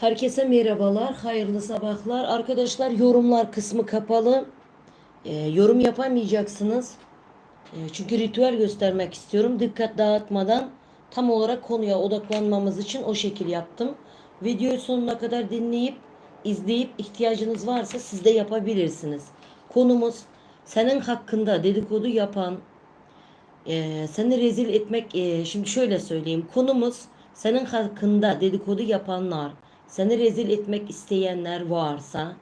Herkese merhabalar, hayırlı sabahlar. Arkadaşlar yorumlar kısmı kapalı. Ee, yorum yapamayacaksınız. Ee, çünkü ritüel göstermek istiyorum. Dikkat dağıtmadan tam olarak konuya odaklanmamız için o şekil yaptım. Videoyu sonuna kadar dinleyip, izleyip ihtiyacınız varsa siz de yapabilirsiniz. Konumuz senin hakkında dedikodu yapan, ee, seni rezil etmek ee, şimdi şöyle söyleyeyim konumuz senin hakkında dedikodu yapanlar seni rezil etmek isteyenler varsa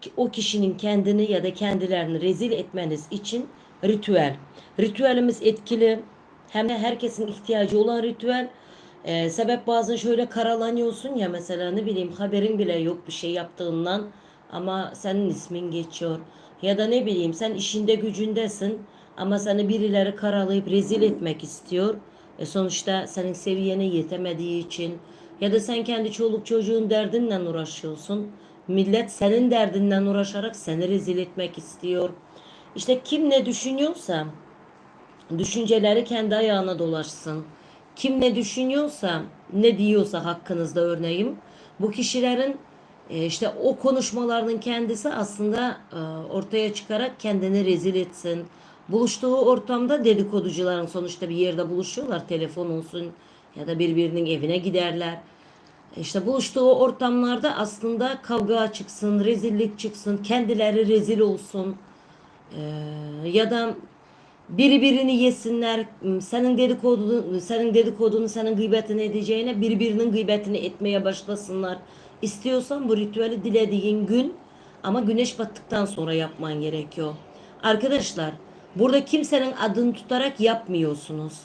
ki o kişinin kendini ya da kendilerini rezil etmeniz için ritüel. Ritüelimiz etkili. Hem de herkesin ihtiyacı olan ritüel. Ee, sebep bazen şöyle karalanıyorsun ya mesela ne bileyim haberin bile yok bir şey yaptığından ama senin ismin geçiyor. Ya da ne bileyim sen işinde gücündesin ama seni birileri karalayıp rezil etmek istiyor. E sonuçta senin seviyene yetemediği için ya da sen kendi çoluk çocuğun derdinle uğraşıyorsun. Millet senin derdinden uğraşarak seni rezil etmek istiyor. İşte kim ne düşünüyorsa düşünceleri kendi ayağına dolaşsın. Kim ne düşünüyorsa, ne diyorsa hakkınızda örneğin bu kişilerin e, işte o konuşmalarının kendisi aslında e, ortaya çıkarak kendini rezil etsin. Buluştuğu ortamda dedikoducuların sonuçta bir yerde buluşuyorlar. Telefon olsun ya da birbirinin evine giderler. İşte buluştuğu ortamlarda aslında kavga çıksın, rezillik çıksın, kendileri rezil olsun. Ee, ya da biri birini yesinler. Senin dedikodunu, senin dedikodunu, senin gıybetini edeceğine birbirinin gıybetini etmeye başlasınlar. İstiyorsan bu ritüeli dilediğin gün ama güneş battıktan sonra yapman gerekiyor. Arkadaşlar burada kimsenin adını tutarak yapmıyorsunuz.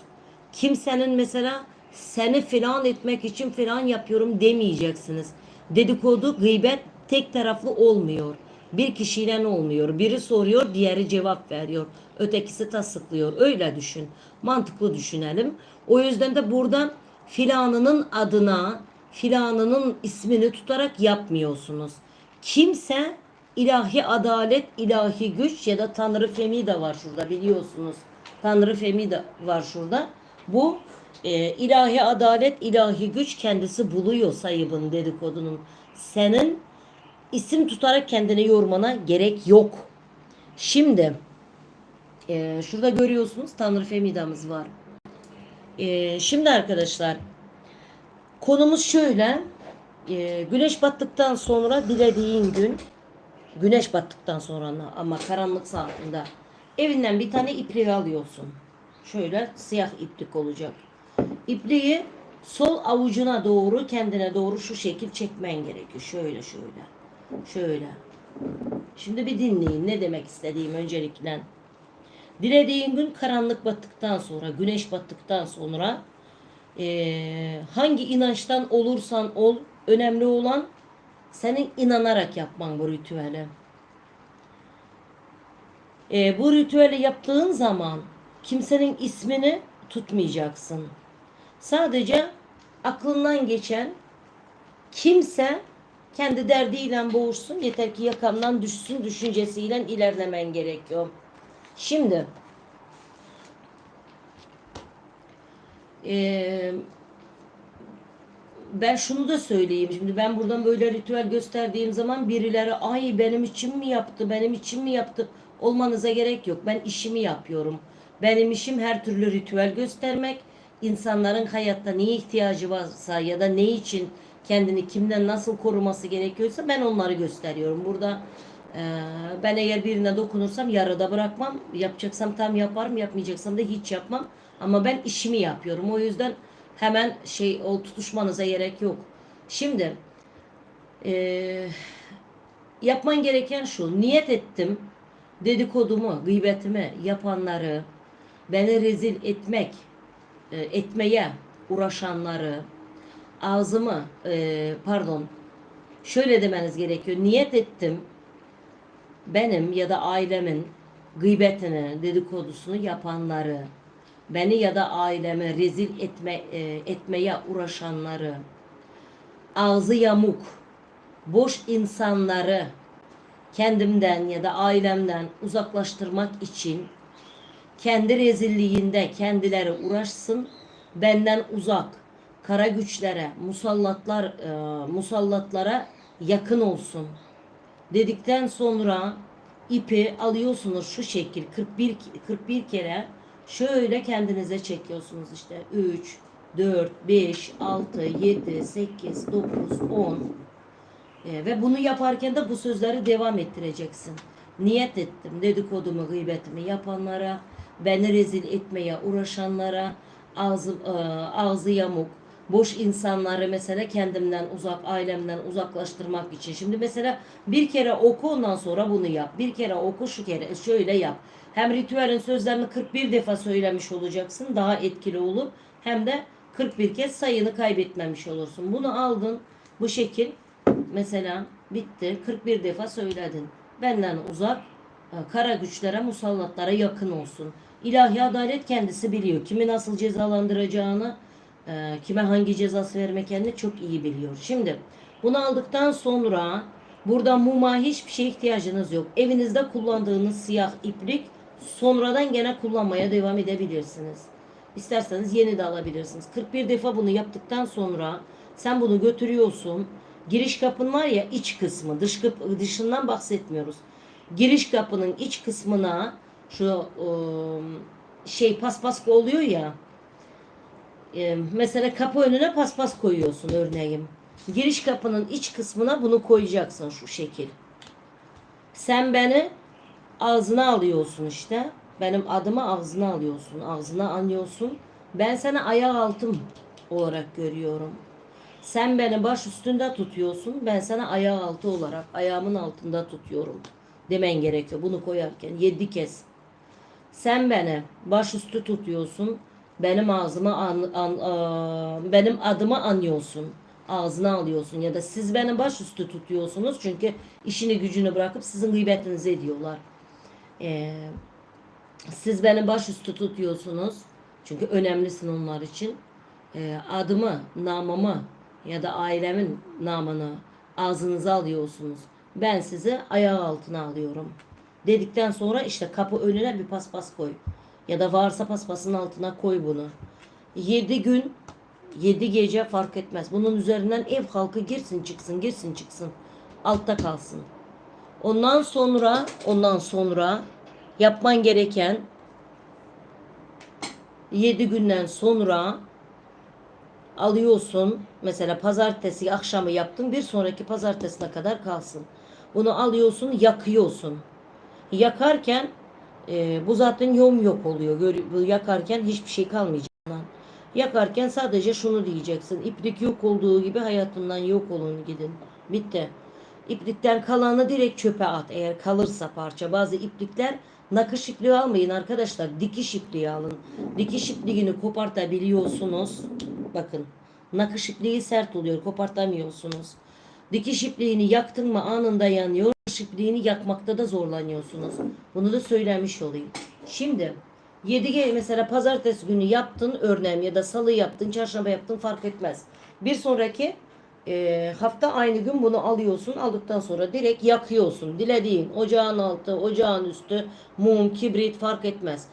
Kimsenin mesela seni filan etmek için filan yapıyorum demeyeceksiniz. Dedikodu, gıybet tek taraflı olmuyor. Bir kişiyle olmuyor. Biri soruyor, diğeri cevap veriyor. Ötekisi tasıklıyor. Öyle düşün. Mantıklı düşünelim. O yüzden de buradan filanının adına, filanının ismini tutarak yapmıyorsunuz. Kimse ilahi adalet, ilahi güç ya da Tanrı Femi de var şurada biliyorsunuz. Tanrı Femi de var şurada. Bu e, ilahi adalet, ilahi güç kendisi buluyor sayıbın dedikodunun. Senin isim tutarak kendini yormana gerek yok. Şimdi e, şurada görüyorsunuz Tanrı Femida'mız var. E, şimdi arkadaşlar konumuz şöyle. E, güneş battıktan sonra dilediğin gün güneş battıktan sonra ama karanlık saatinde evinden bir tane ipliği alıyorsun. Şöyle siyah iplik olacak. İpliği sol avucuna doğru kendine doğru şu şekil çekmen gerekiyor. Şöyle şöyle. Şöyle. Şimdi bir dinleyin ne demek istediğim öncelikle. Dilediğin gün karanlık battıktan sonra, güneş battıktan sonra eee, hangi inançtan olursan ol, önemli olan senin inanarak yapman bu ritüeli. Eee, bu ritüeli yaptığın zaman kimsenin ismini tutmayacaksın. Sadece aklından geçen kimse kendi derdiyle boğuşsun yeter ki yakamdan düşsün düşüncesiyle ilerlemen gerekiyor. Şimdi eee, ben şunu da söyleyeyim. Şimdi ben buradan böyle ritüel gösterdiğim zaman birileri ay benim için mi yaptı, benim için mi yaptı olmanıza gerek yok. Ben işimi yapıyorum. Benim işim her türlü ritüel göstermek. İnsanların hayatta neye ihtiyacı varsa ya da ne için kendini kimden nasıl koruması gerekiyorsa ben onları gösteriyorum. Burada e, ben eğer birine dokunursam yarıda bırakmam. Yapacaksam tam yaparım, yapmayacaksam da hiç yapmam. Ama ben işimi yapıyorum. O yüzden hemen şey o tutuşmanıza gerek yok. Şimdi e, yapman gereken şu. Niyet ettim dedikodumu, gıybetimi yapanları, beni rezil etmek, e, etmeye uğraşanları, ağzımı, e, pardon, şöyle demeniz gerekiyor. Niyet ettim, benim ya da ailemin gıybetini, dedikodusunu yapanları, beni ya da ailemi rezil etme, e, etmeye uğraşanları, ağzı yamuk, boş insanları, kendimden ya da ailemden uzaklaştırmak için kendi rezilliğinde kendileri uğraşsın, benden uzak, kara güçlere, musallatlar, e, musallatlara yakın olsun. Dedikten sonra ipi alıyorsunuz şu şekil 41 41 kere şöyle kendinize çekiyorsunuz işte 3 4 5 6 7 8 9 10 e, ve bunu yaparken de bu sözleri devam ettireceksin. Niyet ettim dedikodumu, gıybetimi yapanlara, beni rezil etmeye uğraşanlara, ağzı, e, ağzı yamuk, boş insanları mesela kendimden uzak, ailemden uzaklaştırmak için. Şimdi mesela bir kere oku ondan sonra bunu yap. Bir kere oku şu kere şöyle yap. Hem ritüelin sözlerini 41 defa söylemiş olacaksın daha etkili olur. Hem de 41 kez sayını kaybetmemiş olursun. Bunu aldın bu şekil mesela bitti 41 defa söyledin. Benden uzak kara güçlere musallatlara yakın olsun. İlahi adalet kendisi biliyor. Kimi nasıl cezalandıracağını, e, kime hangi cezası vermek kendini çok iyi biliyor. Şimdi bunu aldıktan sonra burada muma hiçbir şeye ihtiyacınız yok. Evinizde kullandığınız siyah iplik sonradan gene kullanmaya devam edebilirsiniz. İsterseniz yeni de alabilirsiniz. 41 defa bunu yaptıktan sonra sen bunu götürüyorsun. Giriş kapın var ya iç kısmı, dış kapı, dışından bahsetmiyoruz. Giriş kapının iç kısmına şu ıı, şey paspas oluyor ya. e, mesela kapı önüne paspas koyuyorsun örneğin. Giriş kapının iç kısmına bunu koyacaksın şu şekil. Sen beni ağzına alıyorsun işte. Benim adımı ağzına alıyorsun. Ağzına anlıyorsun. Ben seni ayak altım olarak görüyorum. Sen beni baş üstünde tutuyorsun. Ben sana ayağı altı olarak ayağımın altında tutuyorum. Demen gerekiyor bunu koyarken. Yedi kez. Sen beni baş üstü tutuyorsun. Benim ağzıma an, an- aa, benim adımı anıyorsun. Ağzına alıyorsun ya da siz beni baş üstü tutuyorsunuz çünkü işini gücünü bırakıp sizin gıybetinizi ediyorlar. Ee, siz beni baş üstü tutuyorsunuz. Çünkü önemlisin onlar için. Ee, adımı, namımı ya da ailemin namını ağzınıza alıyorsunuz. Ben sizi ayağı altına alıyorum. Dedikten sonra işte kapı önüne bir paspas koy. Ya da varsa paspasın altına koy bunu. 7 gün 7 gece fark etmez. Bunun üzerinden ev halkı girsin çıksın girsin çıksın. Altta kalsın. Ondan sonra ondan sonra yapman gereken 7 günden sonra alıyorsun. Mesela pazartesi akşamı yaptın. Bir sonraki pazartesine kadar kalsın. Bunu alıyorsun, yakıyorsun. Yakarken e, bu zaten yom yok oluyor. Gör- yakarken hiçbir şey kalmayacak. Yakarken sadece şunu diyeceksin. İplik yok olduğu gibi hayatından yok olun gidin. Bitti. İplikten kalanı direkt çöpe at eğer kalırsa parça. Bazı iplikler nakış ipliği almayın arkadaşlar. Dikiş ipliği alın. Dikiş ipliğini kopartabiliyorsunuz. Bakın nakış ipliği sert oluyor kopartamıyorsunuz. Dikiş ipliğini yaktın mı anında yanıyor. İpliğini yakmakta da zorlanıyorsunuz. Bunu da söylemiş olayım. Şimdi 7G mesela pazartesi günü yaptın örneğin ya da salı yaptın çarşamba yaptın fark etmez. Bir sonraki e, hafta aynı gün bunu alıyorsun. Aldıktan sonra direkt yakıyorsun. Dilediğin ocağın altı, ocağın üstü, mum, kibrit fark etmez.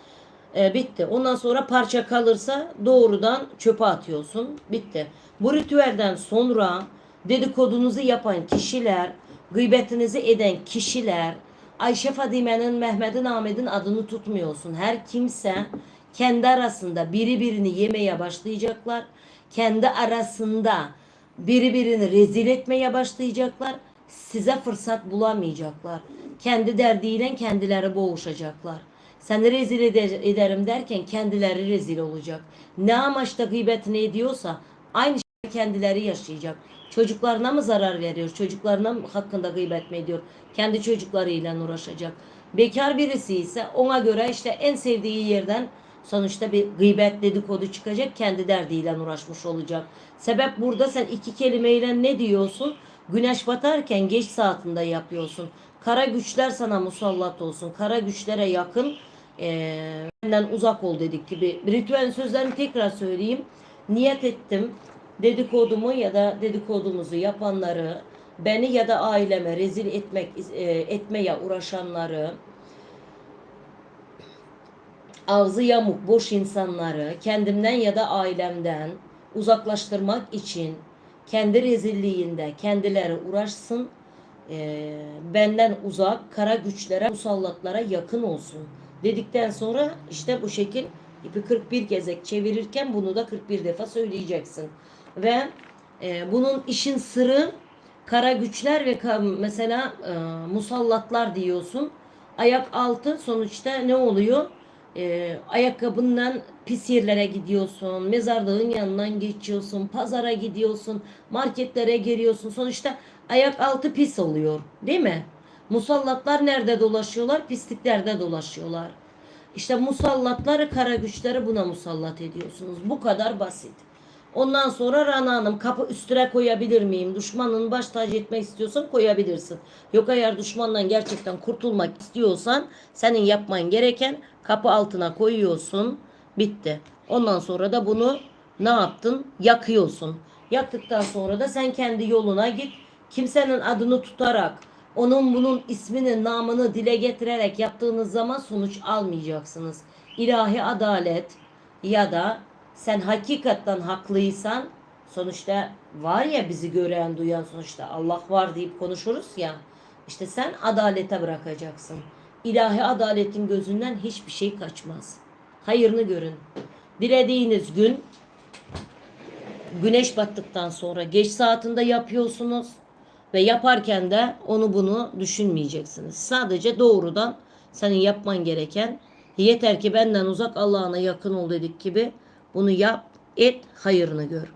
E, bitti. Ondan sonra parça kalırsa doğrudan çöpe atıyorsun. Bitti. Bu ritüelden sonra dedikodunuzu yapan kişiler, gıybetinizi eden kişiler, Ayşe Fadime'nin, Mehmet'in, Ahmet'in adını tutmuyorsun. Her kimse kendi arasında biri birini yemeye başlayacaklar. Kendi arasında biri birini rezil etmeye başlayacaklar. Size fırsat bulamayacaklar. Kendi derdiyle kendileri boğuşacaklar. Seni rezil ede- ederim derken kendileri rezil olacak. Ne amaçla gıybetini ediyorsa aynı kendileri yaşayacak. Çocuklarına mı zarar veriyor? Çocuklarına mı hakkında gıybet mi ediyor? Kendi çocuklarıyla uğraşacak. Bekar birisi ise ona göre işte en sevdiği yerden sonuçta bir gıybet dedikodu çıkacak. Kendi derdiyle uğraşmış olacak. Sebep burada sen iki kelimeyle ne diyorsun? Güneş batarken geç saatinde yapıyorsun. Kara güçler sana musallat olsun. Kara güçlere yakın benden uzak ol dedik gibi. Ritüel sözlerini tekrar söyleyeyim. Niyet ettim dedikodumu ya da dedikodumuzu yapanları, beni ya da aileme rezil etmek e, etmeye uğraşanları, ağzı yamuk boş insanları kendimden ya da ailemden uzaklaştırmak için kendi rezilliğinde kendileri uğraşsın. Ee, benden uzak kara güçlere, musallatlara yakın olsun dedikten sonra işte bu şekil ipi 41 gezek çevirirken bunu da 41 defa söyleyeceksin. Ve e, bunun işin sırrı kara güçler ve ka- mesela e, musallatlar diyorsun. Ayak altı sonuçta ne oluyor? E, ayakkabından pis yerlere gidiyorsun, mezarlığın yanından geçiyorsun, pazara gidiyorsun, marketlere giriyorsun. Sonuçta ayak altı pis oluyor, değil mi? Musallatlar nerede dolaşıyorlar? Pisliklerde dolaşıyorlar. İşte musallatları, kara güçleri buna musallat ediyorsunuz. Bu kadar basit. Ondan sonra Rana Hanım kapı üstüne koyabilir miyim? Düşmanın baş tacı etmek istiyorsan koyabilirsin. Yok eğer düşmandan gerçekten kurtulmak istiyorsan senin yapman gereken kapı altına koyuyorsun. Bitti. Ondan sonra da bunu ne yaptın? Yakıyorsun. Yaktıktan sonra da sen kendi yoluna git. Kimsenin adını tutarak onun bunun ismini, namını dile getirerek yaptığınız zaman sonuç almayacaksınız. İlahi adalet ya da sen hakikatten haklıysan sonuçta var ya bizi gören duyan sonuçta Allah var deyip konuşuruz ya işte sen adalete bırakacaksın. İlahi adaletin gözünden hiçbir şey kaçmaz. Hayırını görün. Dilediğiniz gün güneş battıktan sonra geç saatinde yapıyorsunuz ve yaparken de onu bunu düşünmeyeceksiniz. Sadece doğrudan senin yapman gereken yeter ki benden uzak Allah'ına yakın ol dedik gibi bunu yap, et, hayırını gör.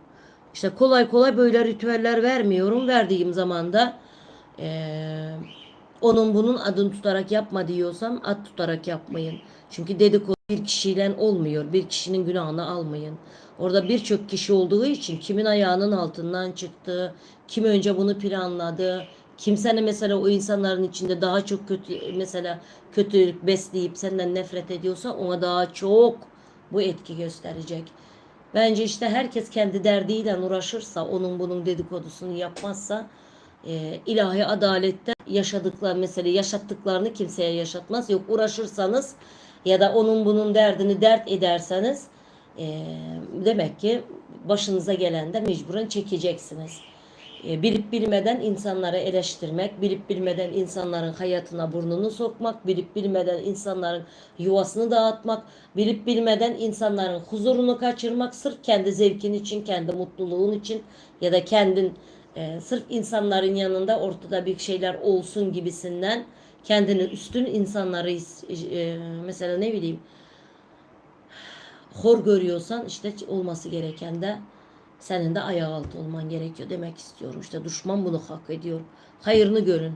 İşte kolay kolay böyle ritüeller vermiyorum. Verdiğim zaman da eee, onun bunun adını tutarak yapma diyorsam ad tutarak yapmayın. Çünkü dedikodu bir kişiyle olmuyor. Bir kişinin günahını almayın. Orada birçok kişi olduğu için kimin ayağının altından çıktı, kim önce bunu planladı, kimsenin mesela o insanların içinde daha çok kötü mesela kötülük besleyip senden nefret ediyorsa ona daha çok bu etki gösterecek. Bence işte herkes kendi derdiyle uğraşırsa, onun bunun dedikodusunu yapmazsa e, ilahi adalette yaşadıklar mesela yaşattıklarını kimseye yaşatmaz. Yok uğraşırsanız ya da onun bunun derdini dert ederseniz e, demek ki başınıza gelen de mecburen çekeceksiniz. E, bilip bilmeden insanları eleştirmek, bilip bilmeden insanların hayatına burnunu sokmak, bilip bilmeden insanların yuvasını dağıtmak, bilip bilmeden insanların huzurunu kaçırmak sırf kendi zevkin için, kendi mutluluğun için ya da kendin e, sırf insanların yanında ortada bir şeyler olsun gibisinden kendini üstün insanları e, mesela ne bileyim hor görüyorsan işte olması gereken de senin de ayağı altı olman gerekiyor demek istiyorum. İşte düşman bunu hak ediyor. Hayırını görün.